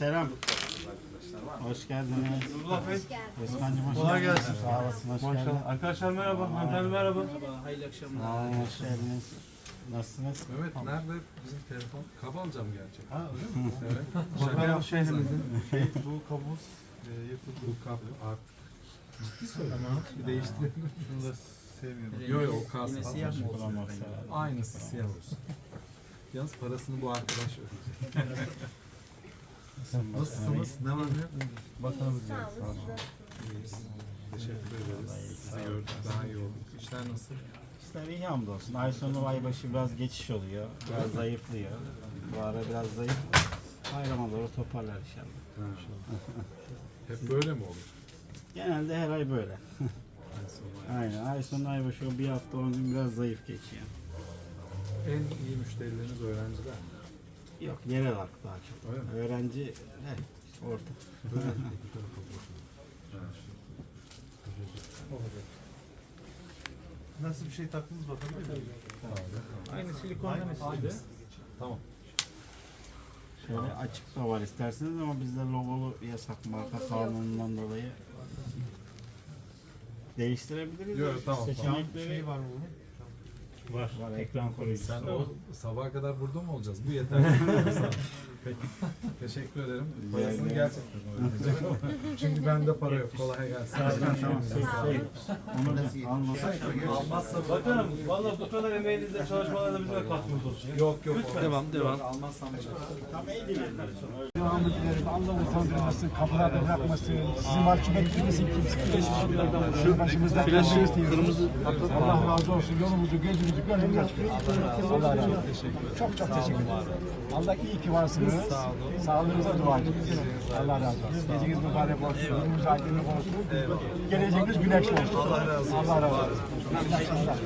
Selam. Hoş geldiniz. Nurullah Bey, Özkan'cığım hoş Kolay geldiniz. gelsin. Sağ olasın, hoş geldin. maşallah. Arkadaşlar merhaba, hanımefendi merhaba. Hayırlı akşamlar. Sağ olun, hoş geldiniz. Nasılsınız? Mehmet nerede bizim telefon? Kabalca mı gelecek? Ha öyle mi? Evet. Bakalım şehrimizin, şey, bu kabus e, yapıldı. Bu kap artık. Ciddi söylüyorum. Bir değiştirelim. Şunu da sevmiyorum. Yok yok o kalsın. Yine siyah mı olsun? Aynısı siyah olsun. Yalnız parasını bu arkadaş ödeyecek. Nasılsınız? Ne var ne yok? Bakalım diye. İyiyiz. Teşekkür ederiz. Sizi gördük daha iyi olduk. İşler nasıl? İşler iyi hamdolsun. Ay sonu ay başı biraz geçiş oluyor. Biraz zayıflıyor. Bu ara biraz zayıf. Bayrama doğru toparlar inşallah. Hep böyle mi olur? Genelde her ay böyle. Aynen. Ay sonu ay başı o bir hafta on gün biraz zayıf geçiyor. En iyi müşterileriniz öğrenciler mi? Yok yerel halk daha çok. Öyle mi? Öğrenci ne? Orta. Nasıl bir şey taktınız bakabilir miyim? Aynı silikondan esirdi. Tamam. Şöyle açık da var isterseniz ama bizde logolu yasak marka kanunundan dolayı değiştirebiliriz. Yok, tamam, Seçenekleri Şey var mı bunun? Var. Var ekran koruyucusu. Sen o sabaha kadar burada mı olacağız? Bu yeterli. Peki. Teşekkür ederim. Parasını gerçekten ödeyecek ama. Çünkü bende para yok. Kolay gelsin. Tamam, şey, şey, onu da almasak Almazsa Bakanım, valla bu kadar emeğinizle çalışmalarda bize de katkınız olsun. Yok yok. Devam, devam. Almazsam Devamlı dileriz. Allah utandırmasın, kapılarda bırakmasın. Sizi mahcup etmesin kimse. Şu başımızda flaşı kırmızı Allah razı olsun. Yolumuzu, gözümüzü, gönlümüzü açık. Allah razı olsun. Çok çok teşekkür ederim. Allah iyi ki varsınız. Sağlığınıza dua edin. Allah razı olsun. Geceniz mübarek olsun. Günümüz aydınlık olsun. Geleceğiniz güneşli olsun. Allah razı olsun. Allah razı olsun. İyi akşamlar.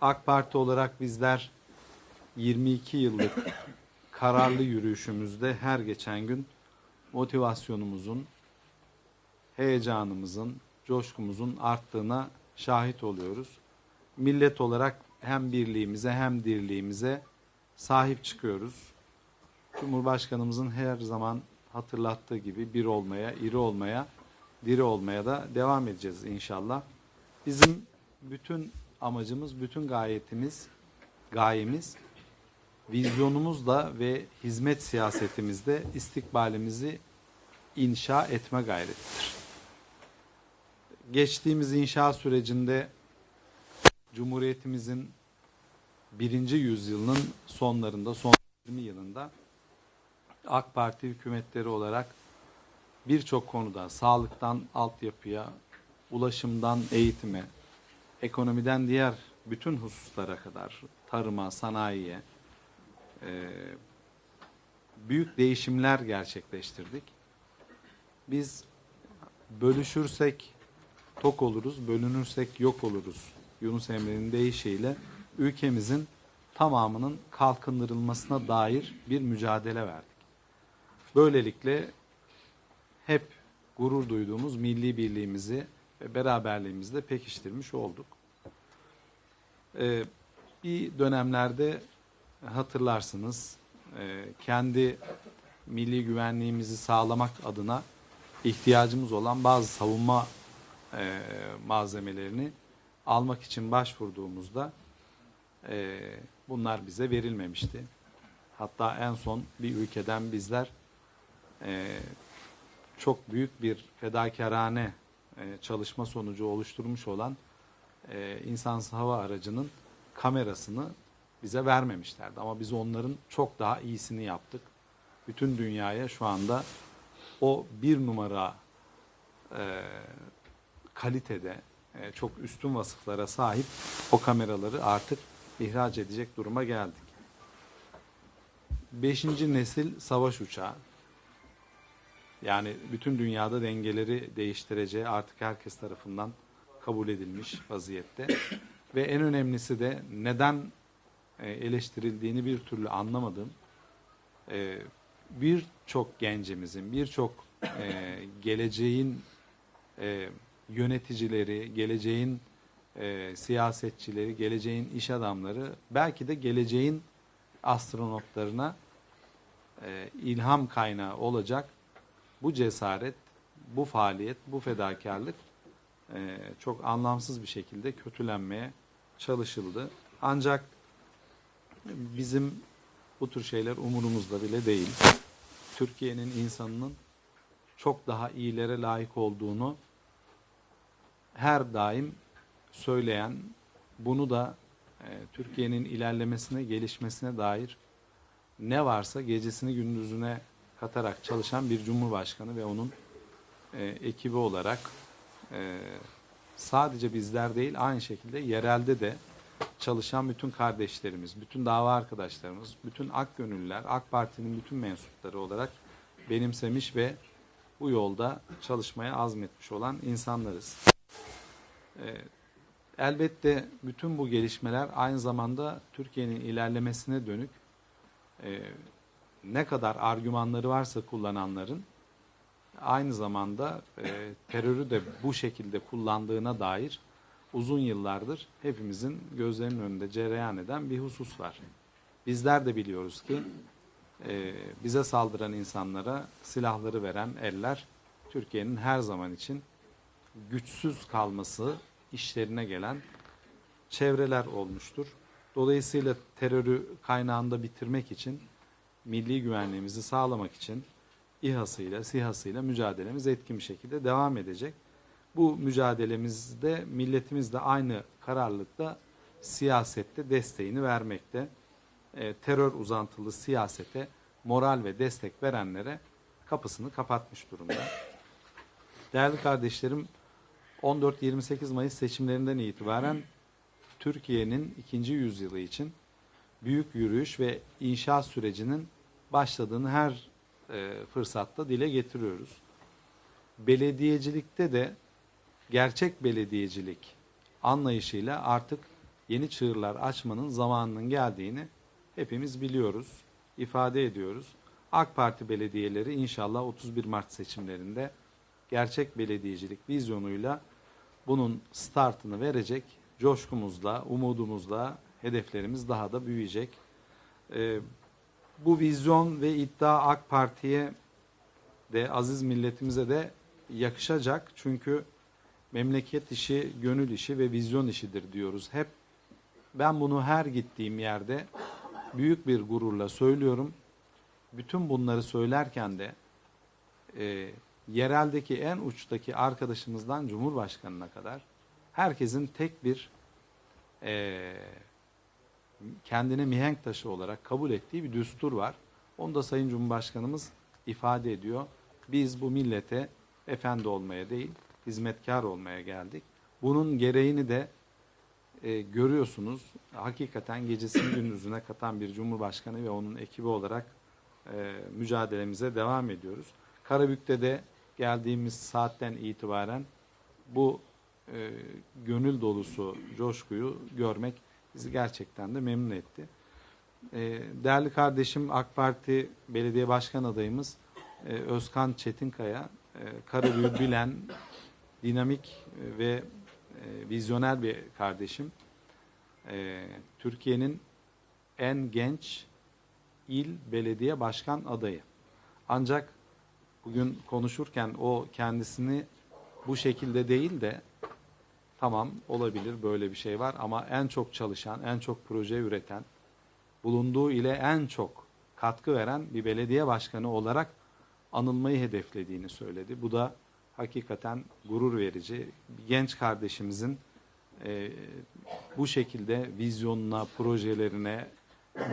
AK Parti olarak bizler 22 yıllık kararlı yürüyüşümüzde her geçen gün motivasyonumuzun, heyecanımızın, coşkumuzun arttığına şahit oluyoruz. Millet olarak hem birliğimize hem dirliğimize sahip çıkıyoruz. Cumhurbaşkanımızın her zaman hatırlattığı gibi bir olmaya, iri olmaya, diri olmaya da devam edeceğiz inşallah. Bizim bütün amacımız, bütün gayetimiz, gayemiz vizyonumuzla ve hizmet siyasetimizde istikbalimizi inşa etme gayretidir. Geçtiğimiz inşa sürecinde Cumhuriyetimizin birinci yüzyılının sonlarında, son 20 yılında AK Parti hükümetleri olarak birçok konuda sağlıktan altyapıya, ulaşımdan eğitime, ekonomiden diğer bütün hususlara kadar tarıma, sanayiye e, büyük değişimler gerçekleştirdik. Biz bölüşürsek tok oluruz, bölünürsek yok oluruz. Yunus Emre'nin deyişiyle ülkemizin tamamının kalkındırılmasına dair bir mücadele verdik. Böylelikle hep gurur duyduğumuz milli birliğimizi ve beraberliğimizi de pekiştirmiş olduk. Ee, bir dönemlerde hatırlarsınız e, kendi milli güvenliğimizi sağlamak adına ihtiyacımız olan bazı savunma e, malzemelerini almak için başvurduğumuzda e, bunlar bize verilmemişti. Hatta en son bir ülkeden bizler e, çok büyük bir fedakarane e, çalışma sonucu oluşturmuş olan e, insansız hava aracının kamerasını bize vermemişlerdi. Ama biz onların çok daha iyisini yaptık. Bütün dünyaya şu anda o bir numara e, kalitede e, çok üstün vasıflara sahip o kameraları artık ihraç edecek duruma geldik. Beşinci nesil savaş uçağı. Yani bütün dünyada dengeleri değiştireceği artık herkes tarafından kabul edilmiş vaziyette. Ve en önemlisi de neden e, eleştirildiğini bir türlü anlamadığım e, birçok gencimizin, birçok e, geleceğin yöneticileri, geleceğin siyasetçileri, geleceğin iş adamları, belki de geleceğin astronotlarına ilham kaynağı olacak bu cesaret, bu faaliyet, bu fedakarlık e, çok anlamsız bir şekilde kötülenmeye çalışıldı. Ancak bizim bu tür şeyler umurumuzda bile değil. Türkiye'nin insanının çok daha iyilere layık olduğunu her daim söyleyen, bunu da e, Türkiye'nin ilerlemesine, gelişmesine dair ne varsa gecesini gündüzüne katarak çalışan bir cumhurbaşkanı ve onun e, ekibi olarak e, sadece bizler değil aynı şekilde yerelde de çalışan bütün kardeşlerimiz, bütün dava arkadaşlarımız, bütün AK Gönüllüler, AK Parti'nin bütün mensupları olarak benimsemiş ve bu yolda çalışmaya azmetmiş olan insanlarız. Ee, elbette bütün bu gelişmeler aynı zamanda Türkiye'nin ilerlemesine dönük e, ne kadar argümanları varsa kullananların aynı zamanda e, terörü de bu şekilde kullandığına dair uzun yıllardır hepimizin gözlerinin önünde cereyan eden bir husus var. Bizler de biliyoruz ki e, bize saldıran insanlara silahları veren eller Türkiye'nin her zaman için güçsüz kalması işlerine gelen çevreler olmuştur. Dolayısıyla terörü kaynağında bitirmek için, milli güvenliğimizi sağlamak için İHA'sıyla, SİHA'sıyla mücadelemiz etkin bir şekilde devam edecek. Bu mücadelemizde milletimiz de aynı kararlılıkla siyasette desteğini vermekte. E, terör uzantılı siyasete moral ve destek verenlere kapısını kapatmış durumda. Değerli kardeşlerim, 14-28 Mayıs seçimlerinden itibaren Türkiye'nin ikinci yüzyılı için büyük yürüyüş ve inşaat sürecinin başladığını her e, fırsatta dile getiriyoruz. Belediyecilikte de gerçek belediyecilik anlayışıyla artık yeni çığırlar açmanın zamanının geldiğini hepimiz biliyoruz, ifade ediyoruz. AK Parti belediyeleri inşallah 31 Mart seçimlerinde gerçek belediyecilik vizyonuyla bunun startını verecek. Coşkumuzla, umudumuzla hedeflerimiz daha da büyüyecek. Ee, bu vizyon ve iddia AK Parti'ye de aziz milletimize de yakışacak. Çünkü memleket işi, gönül işi ve vizyon işidir diyoruz hep. Ben bunu her gittiğim yerde büyük bir gururla söylüyorum. Bütün bunları söylerken de e, yereldeki en uçtaki arkadaşımızdan Cumhurbaşkanına kadar herkesin tek bir e, kendine mihenk taşı olarak kabul ettiği bir düstur var. Onu da Sayın Cumhurbaşkanımız ifade ediyor. Biz bu millete efendi olmaya değil, hizmetkar olmaya geldik. Bunun gereğini de e, görüyorsunuz. Hakikaten gecesini gündüzüne katan bir Cumhurbaşkanı ve onun ekibi olarak e, mücadelemize devam ediyoruz. Karabük'te de geldiğimiz saatten itibaren bu e, gönül dolusu coşkuyu görmek bizi gerçekten de memnun etti. E, değerli kardeşim AK Parti Belediye Başkan adayımız e, Özkan Çetinkaya, e, Karabük'ü bilen, dinamik e, ve e, vizyoner bir kardeşim. E, Türkiye'nin en genç il belediye başkan adayı. Ancak bugün konuşurken o kendisini bu şekilde değil de tamam olabilir böyle bir şey var ama en çok çalışan, en çok proje üreten, bulunduğu ile en çok katkı veren bir belediye başkanı olarak anılmayı hedeflediğini söyledi. Bu da hakikaten gurur verici. Genç kardeşimizin e, bu şekilde vizyonuna, projelerine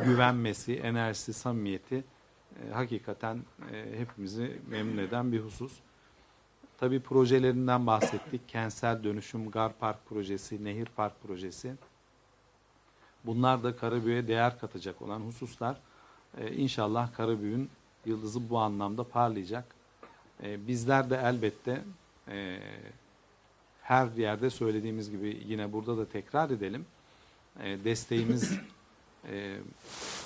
güvenmesi, enerjisi, samimiyeti e, hakikaten e, hepimizi memnun eden bir husus. Tabii projelerinden bahsettik. Kentsel dönüşüm, Gar Park projesi, Nehir Park projesi. Bunlar da Karabük'e değer katacak olan hususlar. Ee, inşallah Karabük'ün yıldızı bu anlamda parlayacak. Ee, bizler de elbette e, her yerde söylediğimiz gibi yine burada da tekrar edelim. E, desteğimiz e,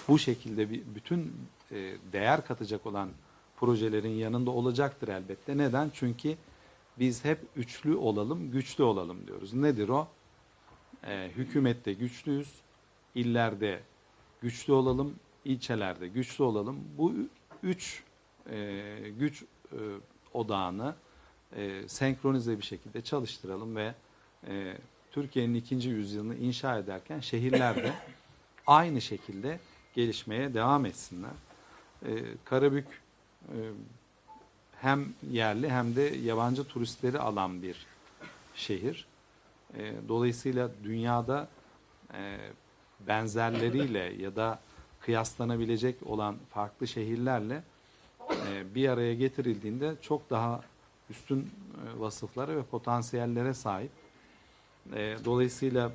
bu şekilde bir, bütün e, değer katacak olan projelerin yanında olacaktır elbette. Neden? Çünkü biz hep üçlü olalım, güçlü olalım diyoruz. Nedir o? e, hükümette güçlüyüz, illerde güçlü olalım, ilçelerde güçlü olalım. Bu üç e, güç e, odağını e, senkronize bir şekilde çalıştıralım ve e, Türkiye'nin ikinci yüzyılını inşa ederken şehirlerde aynı şekilde gelişmeye devam etsinler. E, Karabük hem yerli hem de yabancı turistleri alan bir şehir. E, dolayısıyla dünyada e, benzerleriyle ya da kıyaslanabilecek olan farklı şehirlerle e, bir araya getirildiğinde çok daha üstün e, vasıflara ve potansiyellere sahip. E, dolayısıyla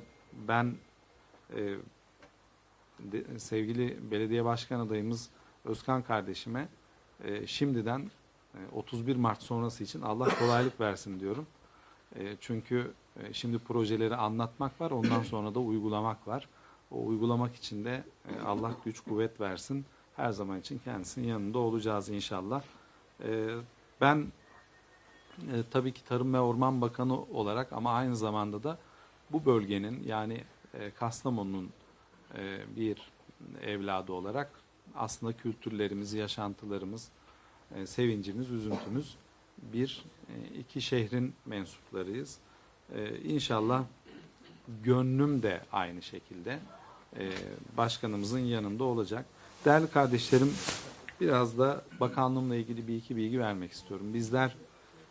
ben e, sevgili belediye başkan adayımız Özkan kardeşime e, şimdiden e, 31 Mart sonrası için Allah kolaylık versin diyorum. E, çünkü e, şimdi projeleri anlatmak var, ondan sonra da uygulamak var. O uygulamak için de e, Allah güç kuvvet versin. Her zaman için kendisinin yanında olacağız inşallah. E, ben e, tabii ki Tarım ve Orman Bakanı olarak ama aynı zamanda da bu bölgenin yani e, Kastamonu'nun e, bir evladı olarak aslında kültürlerimiz, yaşantılarımız, e, sevincimiz, üzüntümüz bir e, iki şehrin mensuplarıyız. E, İnşallah gönlüm de aynı şekilde e, başkanımızın yanında olacak. Değerli kardeşlerim biraz da bakanlığımla ilgili bir iki bilgi vermek istiyorum. Bizler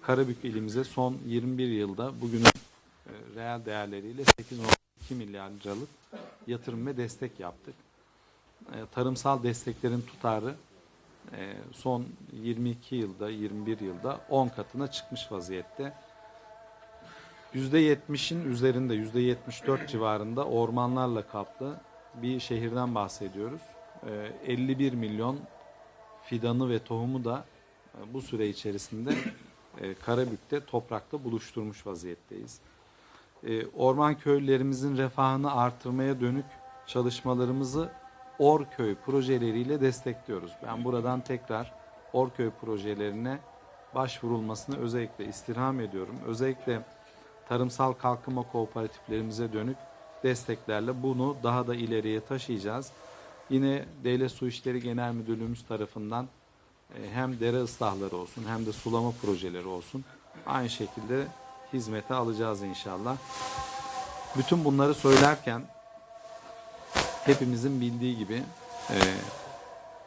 Karabük ilimize son 21 yılda bugünün e, reel değerleriyle 8.2 milyar liralık yatırım ve destek yaptık. E, tarımsal desteklerin tutarı e, son 22 yılda, 21 yılda 10 katına çıkmış vaziyette. %70'in üzerinde, %74 civarında ormanlarla kaplı bir şehirden bahsediyoruz. E, 51 milyon fidanı ve tohumu da e, bu süre içerisinde e, Karabük'te toprakta buluşturmuş vaziyetteyiz. E, orman köylülerimizin refahını artırmaya dönük çalışmalarımızı Orköy projeleriyle destekliyoruz. Ben buradan tekrar Orköy projelerine başvurulmasını özellikle istirham ediyorum. Özellikle tarımsal kalkınma kooperatiflerimize dönük desteklerle bunu daha da ileriye taşıyacağız. Yine Devlet Su İşleri Genel Müdürlüğümüz tarafından e, hem dere ıslahları olsun hem de sulama projeleri olsun aynı şekilde hizmete alacağız inşallah. Bütün bunları söylerken hepimizin bildiği gibi e,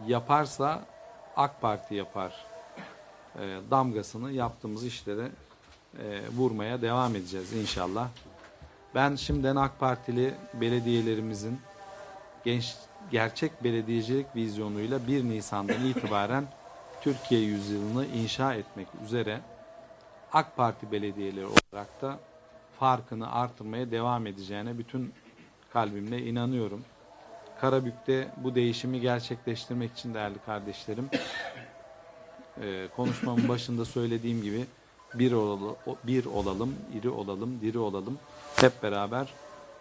yaparsa AK Parti yapar e, damgasını yaptığımız işlere e, vurmaya devam edeceğiz inşallah. Ben şimdiden AK Partili belediyelerimizin genç gerçek belediyecilik vizyonuyla 1 Nisan'dan itibaren Türkiye yüzyılını inşa etmek üzere AK Parti belediyeleri olarak da farkını artırmaya devam edeceğine bütün kalbimle inanıyorum. Karabük'te bu değişimi gerçekleştirmek için değerli kardeşlerim e, konuşmamın başında söylediğim gibi bir olalım, bir olalım, iri olalım, diri olalım. Hep beraber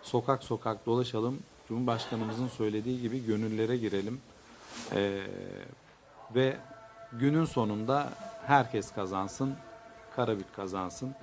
sokak sokak dolaşalım. Cumhurbaşkanımızın söylediği gibi gönüllere girelim. E, ve günün sonunda herkes kazansın, Karabük kazansın.